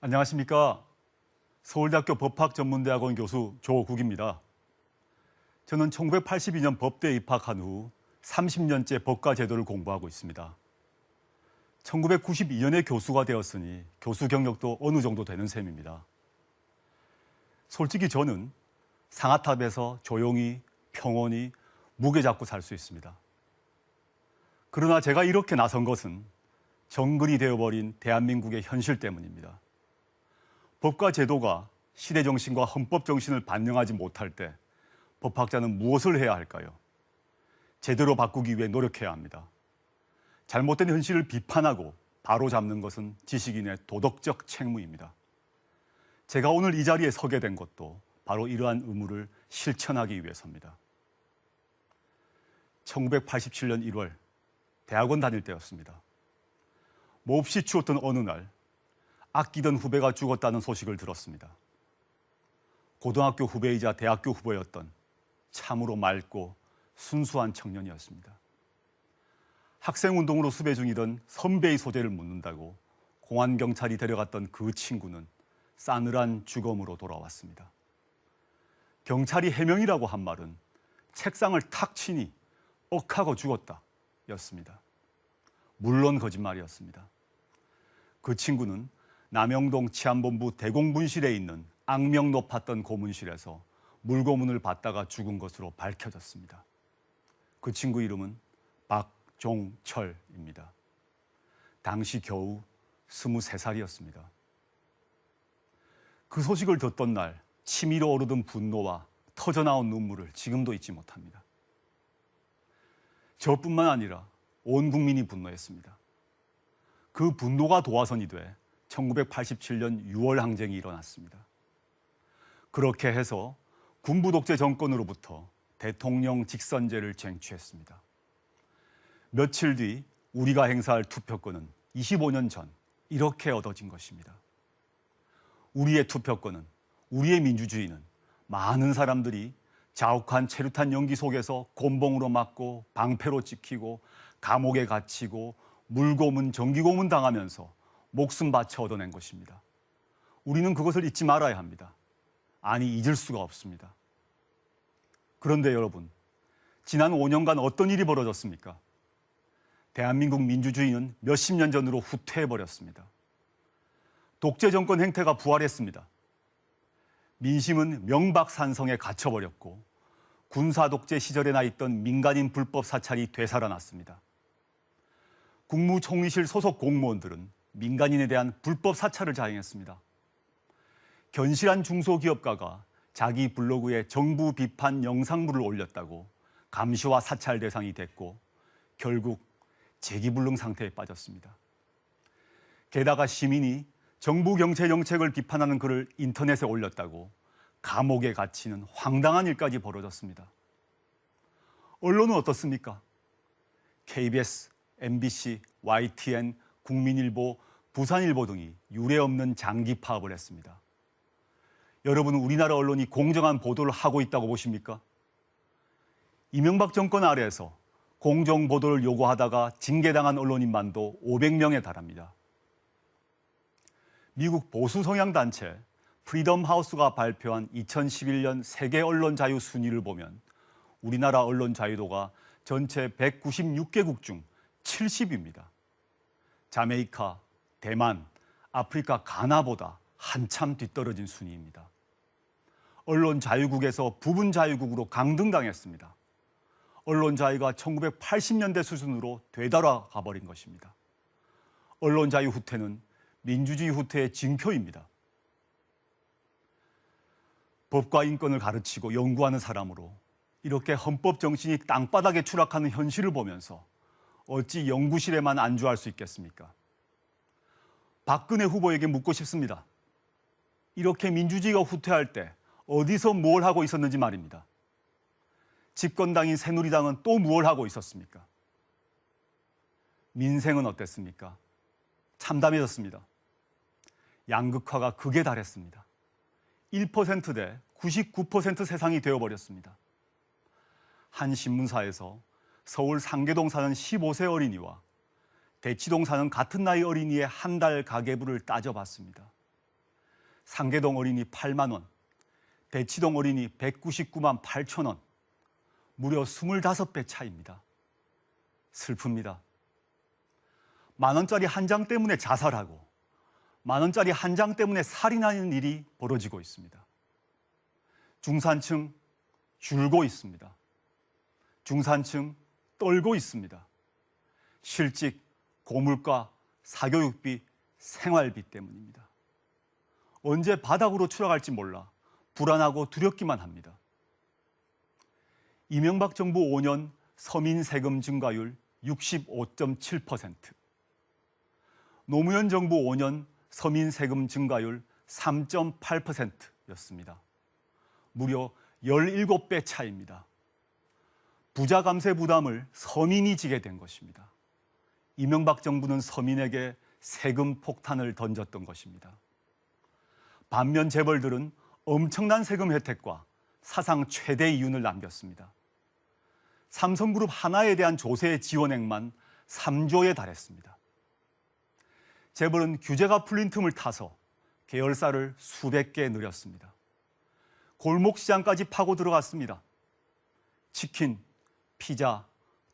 안녕하십니까. 서울대학교 법학전문대학원 교수 조국입니다. 저는 1982년 법대에 입학한 후 30년째 법과 제도를 공부하고 있습니다. 1992년에 교수가 되었으니 교수 경력도 어느 정도 되는 셈입니다. 솔직히 저는 상아탑에서 조용히 평온히 무게 잡고 살 수 있습니다. 그러나 제가 이렇게 나선 것은 정글이 되어버린 대한민국의 현실 때문입니다. 법과 제도가 시대 정신과 헌법 정신을 반영하지 못할 때 법학자는 무엇을 해야 할까요? 제대로 바꾸기 위해 노력해야 합니다. 잘못된 현실을 비판하고 바로 잡는 것은 지식인의 도덕적 책무입니다. 제가 오늘 이 자리에 서게 된 것도 바로 이러한 의무를 실천하기 위해서입니다. 1987년 1월 대학원 다닐 때였습니다. 몹시 추웠던 어느 날 아끼던 후배가 죽었다는 소식을 들었습니다. 고등학교 후배이자 대학교 후배였던 참으로 맑고 순수한 청년이었습니다. 학생 운동으로 수배 중이던 선배의 소재를 묻는다고 공안 경찰이 데려갔던 그 친구는 싸늘한 죽음으로 돌아왔습니다. 경찰이 해명이라고 한 말은 책상을 탁 치니 억하고 죽었다 였습니다. 물론 거짓말이었습니다. 그 친구는 남영동 치안본부 대공분실에 있는 악명 높았던 고문실에서 물고문을 받다가 죽은 것으로 밝혀졌습니다. 그 친구 이름은 박종철입니다. 당시 겨우 23살이었습니다. 그 소식을 듣던 날 치밀어 오르던 분노와 터져나온 눈물을 지금도 잊지 못합니다. 저뿐만 아니라 온 국민이 분노했습니다. 그 분노가 도화선이 돼 1987년 6월 항쟁이 일어났습니다. 그렇게 해서 군부 독재 정권으로부터 대통령 직선제를 쟁취했습니다. 며칠 뒤 우리가 행사할 투표권은 25년 전 이렇게 얻어진 것입니다. 우리의 투표권은 우리의 민주주의는 많은 사람들이 자욱한 체류탄 연기 속에서 곤봉으로 맞고 방패로 찍히고 감옥에 갇히고 물고문 전기고문 당하면서 목숨 바쳐 얻어낸 것입니다. 우리는 그것을 잊지 말아야 합니다. 아니 잊을 수가 없습니다. 그런데 여러분, 지난 5년간 어떤 일이 벌어졌습니까? 대한민국 민주주의는 몇십 년 전으로 후퇴해 버렸습니다. 독재 정권 행태가 부활했습니다. 민심은 명박산성에 갇혀버렸고 군사 독재 시절에 나 있던 민간인 불법 사찰이 되살아났습니다. 국무총리실 소속 공무원들은 민간인에 대한 불법 사찰을 자행했습니다. 견실한 중소기업가가 자기 블로그에 정부 비판 영상물을 올렸다고 감시와 사찰 대상이 됐고 결국 재기불능 상태에 빠졌습니다. 게다가 시민이 정부 경제 정책을 비판하는 글을 인터넷에 올렸다고 감옥에 갇히는 황당한 일까지 벌어졌습니다. 언론은 어떻습니까? KBS, MBC, YTN, 국민일보, 부산일보 등이 유례없는 장기 파업을 했습니다. 여러분은 우리나라 언론이 공정한 보도를 하고 있다고 보십니까? 이명박 정권 아래에서 공정 보도를 요구하다가 징계당한 언론인만도 500명에 달합니다. 미국 보수 성향 단체 프리덤 하우스가 발표한 2011년 세계 언론 자유 순위를 보면 우리나라 언론 자유도가 전체 196개국 중 70입니다. 자메이카, 대만, 아프리카 가나보다 한참 뒤떨어진 순위입니다. 언론 자유국에서 부분 자유국으로 강등당했습니다. 언론 자유가 1980년대 수준으로 되돌아가 버린 것입니다. 언론 자유 후퇴는 민주주의 후퇴의 징표입니다. 법과 인권을 가르치고 연구하는 사람으로 이렇게 헌법 정신이 땅바닥에 추락하는 현실을 보면서 어찌 연구실에만 안주할 수 있겠습니까? 박근혜 후보에게 묻고 싶습니다. 이렇게 민주주의가 후퇴할 때 어디서 뭘 하고 있었는지 말입니다. 집권당인 새누리당은 또 무엇 하고 있었습니까? 민생은 어땠습니까? 참담해졌습니다. 양극화가 극에 달했습니다. 1%대 99% 세상이 되어버렸습니다. 한 신문사에서 서울 상계동 사는 15세 어린이와 대치동 사는 같은 나이 어린이의 한 달 가계부를 따져봤습니다. 상계동 어린이 8만 원, 대치동 어린이 199만 8천 원, 무려 25배 차이입니다. 슬픕니다. 만 원짜리 한 장 때문에 자살하고 만 원짜리 한 장 때문에 살인하는 일이 벌어지고 있습니다. 중산층 줄고 있습니다. 중산층 떨고 있습니다. 실직, 고물가, 사교육비, 생활비 때문입니다. 언제 바닥으로 추락할지 몰라 불안하고 두렵기만 합니다. 이명박 정부 5년 서민 세금 증가율 65.7%. 노무현 정부 5년 서민 세금 증가율 3.8%였습니다. 무려 17배 차입니다. 부자 감세 부담을 서민이 지게 된 것입니다. 이명박 정부는 서민에게 세금 폭탄을 던졌던 것입니다. 반면 재벌들은 엄청난 세금 혜택과 사상 최대 이윤을 남겼습니다. 삼성그룹 하나에 대한 조세 지원액만 3조에 달했습니다. 재벌은 규제가 풀린 틈을 타서 계열사를 수백 개 늘렸습니다. 골목 시장까지 파고 들어갔습니다. 치킨, 피자,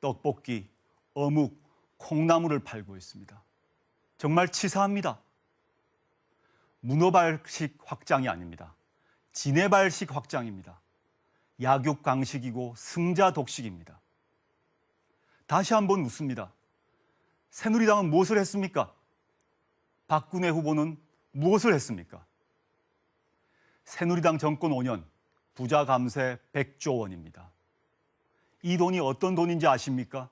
떡볶이, 어묵, 콩나물을 팔고 있습니다. 정말 치사합니다. 문어발식 확장이 아닙니다. 지네발식 확장입니다. 약육강식이고 승자독식입니다. 다시 한번 묻습니다. 새누리당은 무엇을 했습니까? 박근혜 후보는 무엇을 했습니까? 새누리당 정권 5년 부자 감세 100조 원입니다. 이 돈이 어떤 돈인지 아십니까?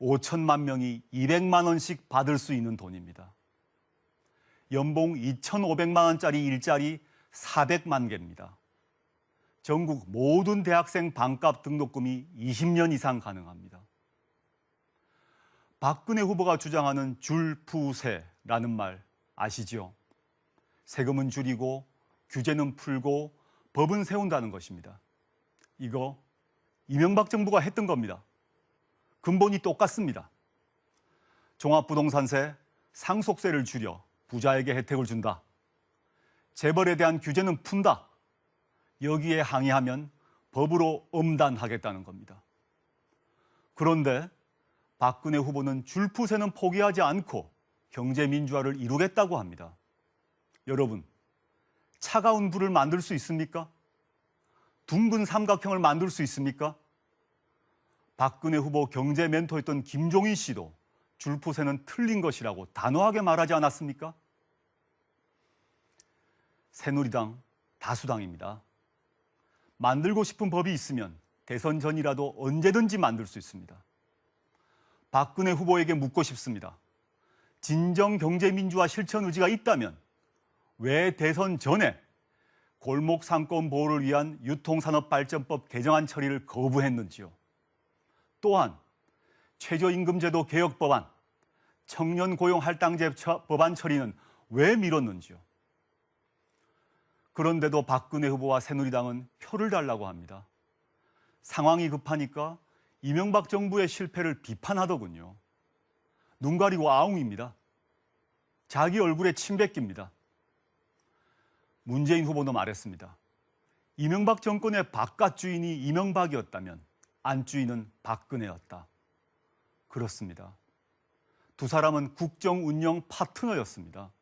5천만 명이 200만 원씩 받을 수 있는 돈입니다. 연봉 2,500만 원짜리 일자리 400만 개입니다. 전국 모든 대학생 반값 등록금이 20년 이상 가능합니다. 박근혜 후보가 주장하는 줄푸세라는 말 아시죠? 세금은 줄이고 규제는 풀고 법은 세운다는 것입니다. 이거 이명박 정부가 했던 겁니다. 근본이 똑같습니다. 종합부동산세, 상속세를 줄여 부자에게 혜택을 준다. 재벌에 대한 규제는 푼다. 여기에 항의하면 법으로 엄단하겠다는 겁니다. 그런데 박근혜 후보는 줄푸세는 포기하지 않고 경제민주화를 이루겠다고 합니다. 여러분, 차가운 불을 만들 수 있습니까? 둥근 삼각형을 만들 수 있습니까? 박근혜 후보 경제 멘토였던 김종인 씨도 줄푸세는 틀린 것이라고 단호하게 말하지 않았습니까? 새누리당 다수당입니다. 만들고 싶은 법이 있으면 대선 전이라도 언제든지 만들 수 있습니다. 박근혜 후보에게 묻고 싶습니다. 진정 경제 민주화 실천 의지가 있다면 왜 대선 전에 골목 상권 보호를 위한 유통산업발전법 개정안 처리를 거부했는지요? 또한 최저임금제도 개혁 법안, 청년 고용 할당제 법안 처리는 왜 미뤘는지요? 그런데도 박근혜 후보와 새누리당은 표를 달라고 합니다. 상황이 급하니까 이명박 정부의 실패를 비판하더군요. 눈 가리고 아웅입니다. 자기 얼굴에 침 뱉깁니다. 문재인 후보도 말했습니다. 이명박 정권의 바깥 주인이 이명박이었다면 안주인은 박근혜였다. 그렇습니다. 두 사람은 국정 운영 파트너였습니다.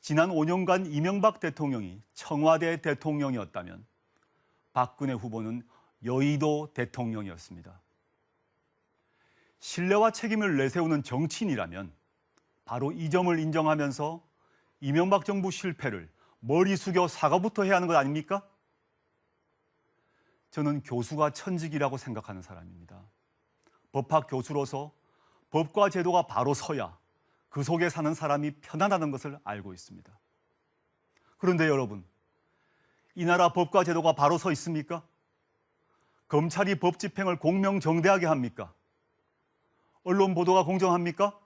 지난 5년간 이명박 대통령이 청와대 대통령이었다면 박근혜 후보는 여의도 대통령이었습니다. 신뢰와 책임을 내세우는 정치인이라면 바로 이 점을 인정하면서 이명박 정부 실패를 머리 숙여 사과부터 해야 하는 것 아닙니까? 저는 교수가 천직이라고 생각하는 사람입니다. 법학 교수로서 법과 제도가 바로 서야 그 속에 사는 사람이 편안하다는 것을 알고 있습니다. 그런데 여러분, 이 나라 법과 제도가 바로 서 있습니까? 검찰이 법 집행을 공명정대하게 합니까? 언론 보도가 공정합니까?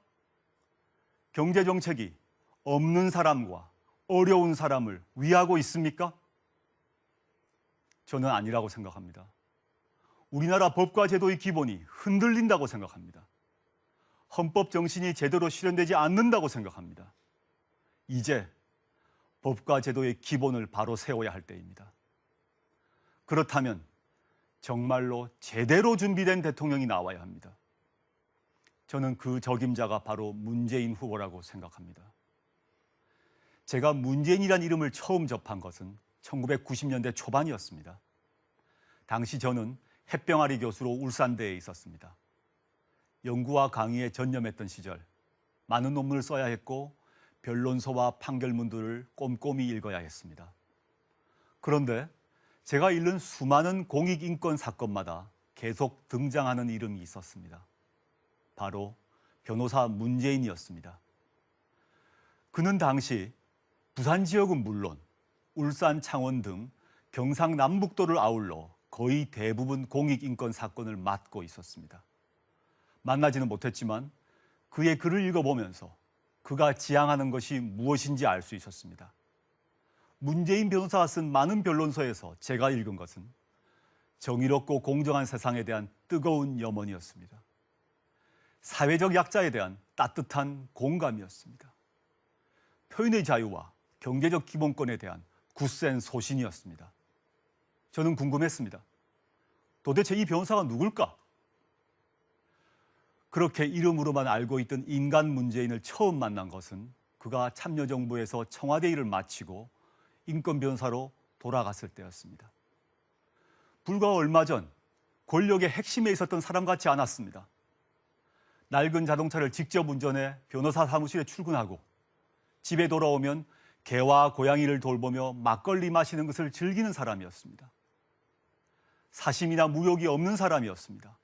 경제 정책이 없는 사람과 어려운 사람을 위하고 있습니까? 저는 아니라고 생각합니다. 우리나라 법과 제도의 기본이 흔들린다고 생각합니다. 헌법 정신이 제대로 실현되지 않는다고 생각합니다. 이제 법과 제도의 기본을 바로 세워야 할 때입니다. 그렇다면 정말로 제대로 준비된 대통령이 나와야 합니다. 저는 그 적임자가 바로 문재인 후보라고 생각합니다. 제가 문재인이란 이름을 처음 접한 것은 1990년대 초반이었습니다. 당시 저는 햇병아리 교수로 울산대에 있었습니다. 연구와 강의에 전념했던 시절 많은 논문을 써야 했고 변론서와 판결문들을 꼼꼼히 읽어야 했습니다. 그런데 제가 읽는 수많은 공익인권 사건마다 계속 등장하는 이름이 있었습니다. 바로 변호사 문재인이었습니다. 그는 당시 부산 지역은 물론 울산, 창원 등 경상남북도를 아울러 거의 대부분 공익인권 사건을 맡고 있었습니다. 만나지는 못했지만 그의 글을 읽어보면서 그가 지향하는 것이 무엇인지 알 수 있었습니다. 문재인 변호사가 쓴 많은 변론서에서 제가 읽은 것은 정의롭고 공정한 세상에 대한 뜨거운 염원이었습니다. 사회적 약자에 대한 따뜻한 공감이었습니다. 표현의 자유와 경제적 기본권에 대한 굳센 소신이었습니다. 저는 궁금했습니다. 도대체 이 변호사가 누굴까? 그렇게 이름으로만 알고 있던 인간 문재인을 처음 만난 것은 그가 참여정부에서 청와대 일을 마치고 인권 변호사로 돌아갔을 때였습니다. 불과 얼마 전 권력의 핵심에 있었던 사람 같지 않았습니다. 낡은 자동차를 직접 운전해 변호사 사무실에 출근하고 집에 돌아오면 개와 고양이를 돌보며 막걸리 마시는 것을 즐기는 사람이었습니다. 사심이나 무욕이 없는 사람이었습니다.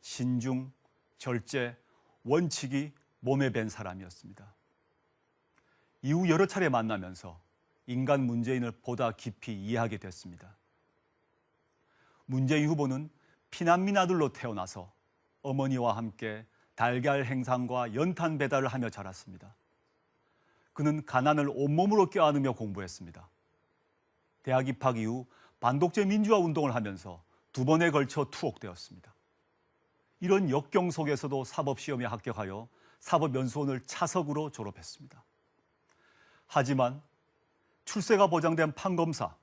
신중, 절제, 원칙이 몸에 밴 사람이었습니다. 이후 여러 차례 만나면서 인간 문재인을 보다 깊이 이해하게 됐습니다. 문재인 후보는 피난민 아들로 태어나서 어머니와 함께 달걀 행상과 연탄 배달을 하며 자랐습니다. 그는 가난을 온몸으로 껴안으며 공부했습니다. 대학 입학 이후 반독재 민주화 운동을 하면서 두 번에 걸쳐 투옥되었습니다. 이런 역경 속에서도 사법시험에 합격하여 사법연수원을 차석으로 졸업했습니다. 하지만 출세가 보장된 판검사,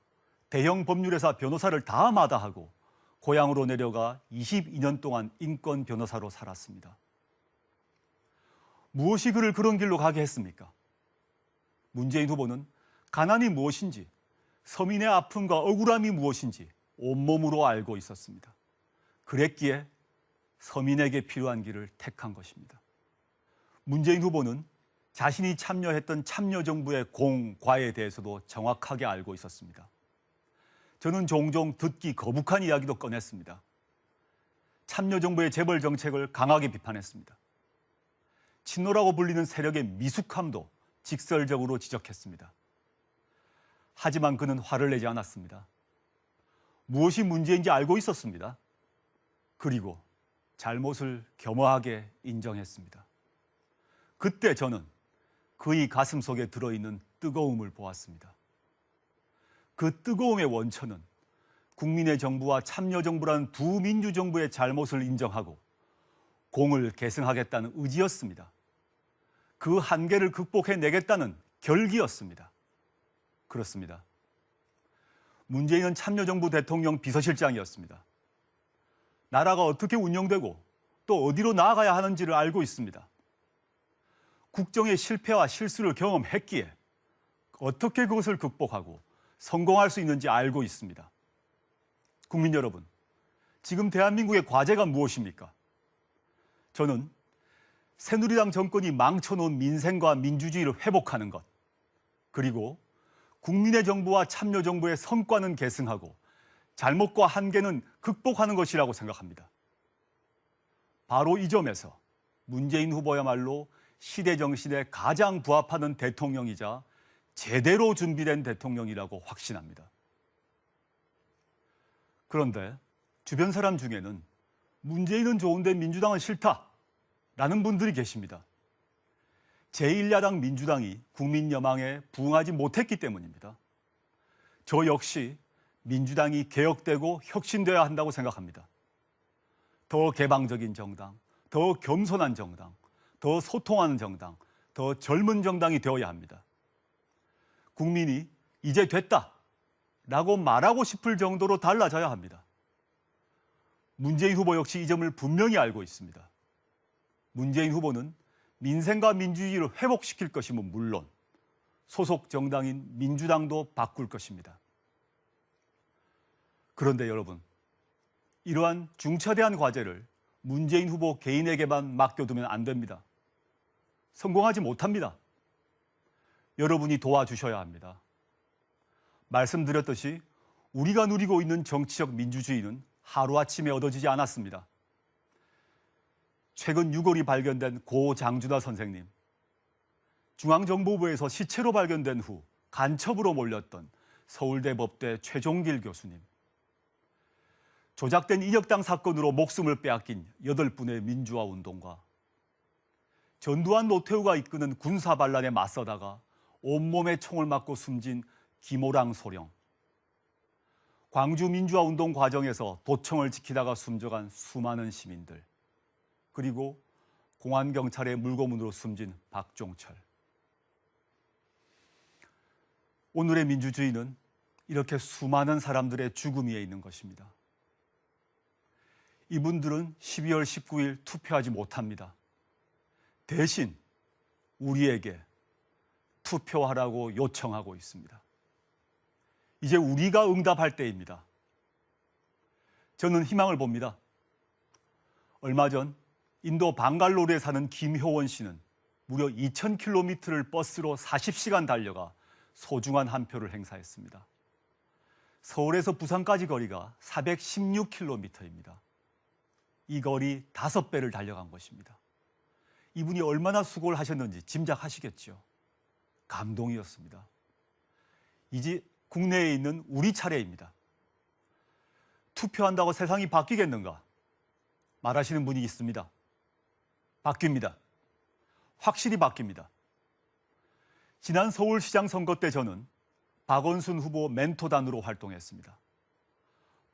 대형 법률회사 변호사를 다 마다하고 고향으로 내려가 22년 동안 인권 변호사로 살았습니다. 무엇이 그를 그런 길로 가게 했습니까? 문재인 후보는 가난이 무엇인지, 서민의 아픔과 억울함이 무엇인지 온몸으로 알고 있었습니다. 그랬기에 서민에게 필요한 길을 택한 것입니다. 문재인 후보는 자신이 참여했던 참여정부의 공과에 대해서도 정확하게 알고 있었습니다. 저는 종종 듣기 거북한 이야기도 꺼냈습니다. 참여정부의 재벌 정책을 강하게 비판했습니다. 친노라고 불리는 세력의 미숙함도 직설적으로 지적했습니다. 하지만 그는 화를 내지 않았습니다. 무엇이 문제인지 알고 있었습니다. 그리고 잘못을 겸허하게 인정했습니다. 그때 저는 그의 가슴 속에 들어있는 뜨거움을 보았습니다. 그 뜨거움의 원천은 국민의 정부와 참여정부라는 두 민주정부의 잘못을 인정하고 공을 계승하겠다는 의지였습니다. 그 한계를 극복해내겠다는 결기였습니다. 그렇습니다. 문재인은 참여정부 대통령 비서실장이었습니다. 나라가 어떻게 운영되고 또 어디로 나아가야 하는지를 알고 있습니다. 국정의 실패와 실수를 경험했기에 어떻게 그것을 극복하고 성공할 수 있는지 알고 있습니다. 국민 여러분, 지금 대한민국의 과제가 무엇입니까? 저는 새누리당 정권이 망쳐놓은 민생과 민주주의를 회복하는 것, 그리고 국민의 정부와 참여정부의 성과는 계승하고 잘못과 한계는 극복하는 것이라고 생각합니다. 바로 이 점에서 문재인 후보야말로 시대 정신에 가장 부합하는 대통령이자 제대로 준비된 대통령이라고 확신합니다. 그런데 주변 사람 중에는 문재인은 좋은데 민주당은 싫다. 라는 분들이 계십니다. 제1야당 민주당이 국민 여망에 부응하지 못했기 때문입니다. 저 역시 민주당이 개혁되고 혁신되어야 한다고 생각합니다. 더 개방적인 정당, 더 겸손한 정당, 더 소통하는 정당, 더 젊은 정당이 되어야 합니다. 국민이 이제 됐다 라고 말하고 싶을 정도로 달라져야 합니다. 문재인 후보 역시 이 점을 분명히 알고 있습니다. 문재인 후보는 민생과 민주주의를 회복시킬 것이면 물론 소속 정당인 민주당도 바꿀 것입니다. 그런데 여러분, 이러한 중차대한 과제를 문재인 후보 개인에게만 맡겨두면 안 됩니다. 성공하지 못합니다. 여러분이 도와주셔야 합니다. 말씀드렸듯이 우리가 누리고 있는 정치적 민주주의는 하루아침에 얻어지지 않았습니다. 최근 6월이 발견된 고 장준하 선생님, 중앙정보부에서 시체로 발견된 후 간첩으로 몰렸던 서울대 법대 최종길 교수님, 조작된 인혁당 사건으로 목숨을 빼앗긴 여덟 분의 민주화 운동가, 전두환 노태우가 이끄는 군사 반란에 맞서다가 온몸에 총을 맞고 숨진 김호랑 소령, 광주 민주화 운동 과정에서 도청을 지키다가 숨져간 수많은 시민들, 그리고 공안 경찰의 물고문으로 숨진 박종철. 오늘의 민주주의는 이렇게 수많은 사람들의 죽음 위에 있는 것입니다. 이분들은 12월 19일 투표하지 못합니다. 대신 우리에게 투표하라고 요청하고 있습니다. 이제 우리가 응답할 때입니다. 저는 희망을 봅니다. 얼마 전 인도 방갈로르에 사는 김효원 씨는 무려 2,000km를 버스로 40시간 달려가 소중한 한 표를 행사했습니다. 서울에서 부산까지 거리가 416km입니다. 이 거리 다섯 배를 달려간 것입니다. 이분이 얼마나 수고를 하셨는지 짐작하시겠죠. 감동이었습니다. 이제 국내에 있는 우리 차례입니다. 투표한다고 세상이 바뀌겠는가? 말하시는 분이 있습니다. 바뀝니다. 확실히 바뀝니다. 지난 서울시장 선거 때 저는 박원순 후보 멘토단으로 활동했습니다.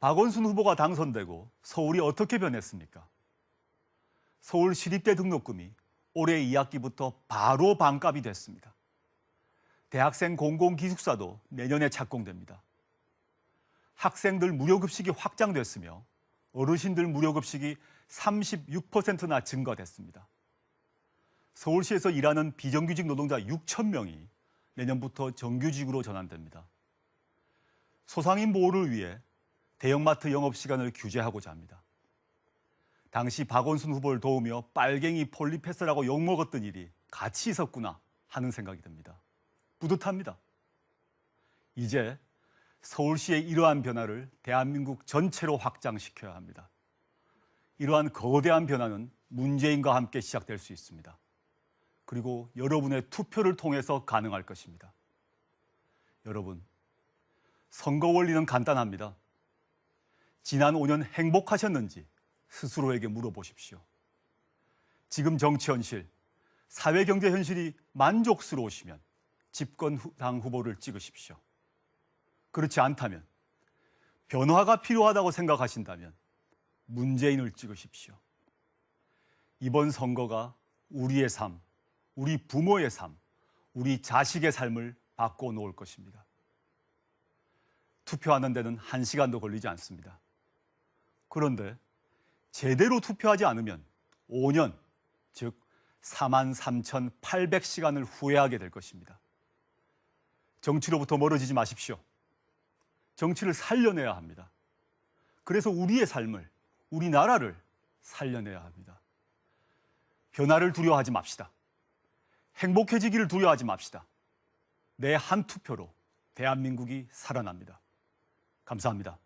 박원순 후보가 당선되고 서울이 어떻게 변했습니까? 서울 시립대 등록금이 올해 2학기부터 바로 반값이 됐습니다. 대학생 공공기숙사도 내년에 착공됩니다. 학생들 무료급식이 확장됐으며 어르신들 무료급식이 36%나 증가됐습니다. 서울시에서 일하는 비정규직 노동자 6천 명이 내년부터 정규직으로 전환됩니다. 소상인 보호를 위해 대형마트 영업시간을 규제하고자 합니다. 당시 박원순 후보를 도우며 빨갱이 폴리패스라고 욕먹었던 일이 같이 있었구나 하는 생각이 듭니다. 뿌듯합니다. 이제 서울시의 이러한 변화를 대한민국 전체로 확장시켜야 합니다. 이러한 거대한 변화는 문재인과 함께 시작될 수 있습니다. 그리고 여러분의 투표를 통해서 가능할 것입니다. 여러분, 선거 원리는 간단합니다. 지난 5년 행복하셨는지 스스로에게 물어보십시오. 지금 정치 현실, 사회 경제 현실이 만족스러우시면 집권당 후보를 찍으십시오. 그렇지 않다면 변화가 필요하다고 생각하신다면 문재인을 찍으십시오. 이번 선거가 우리의 삶, 우리 부모의 삶, 우리 자식의 삶을 바꿔 놓을 것입니다. 투표하는 데는 한 시간도 걸리지 않습니다. 그런데 제대로 투표하지 않으면 5년, 즉 43,800시간을 후회하게 될 것입니다. 정치로부터 멀어지지 마십시오. 정치를 살려내야 합니다. 그래서 우리의 삶을, 우리나라를 살려내야 합니다. 변화를 두려워하지 맙시다. 행복해지기를 두려워하지 맙시다. 내 한 투표로 대한민국이 살아납니다. 감사합니다.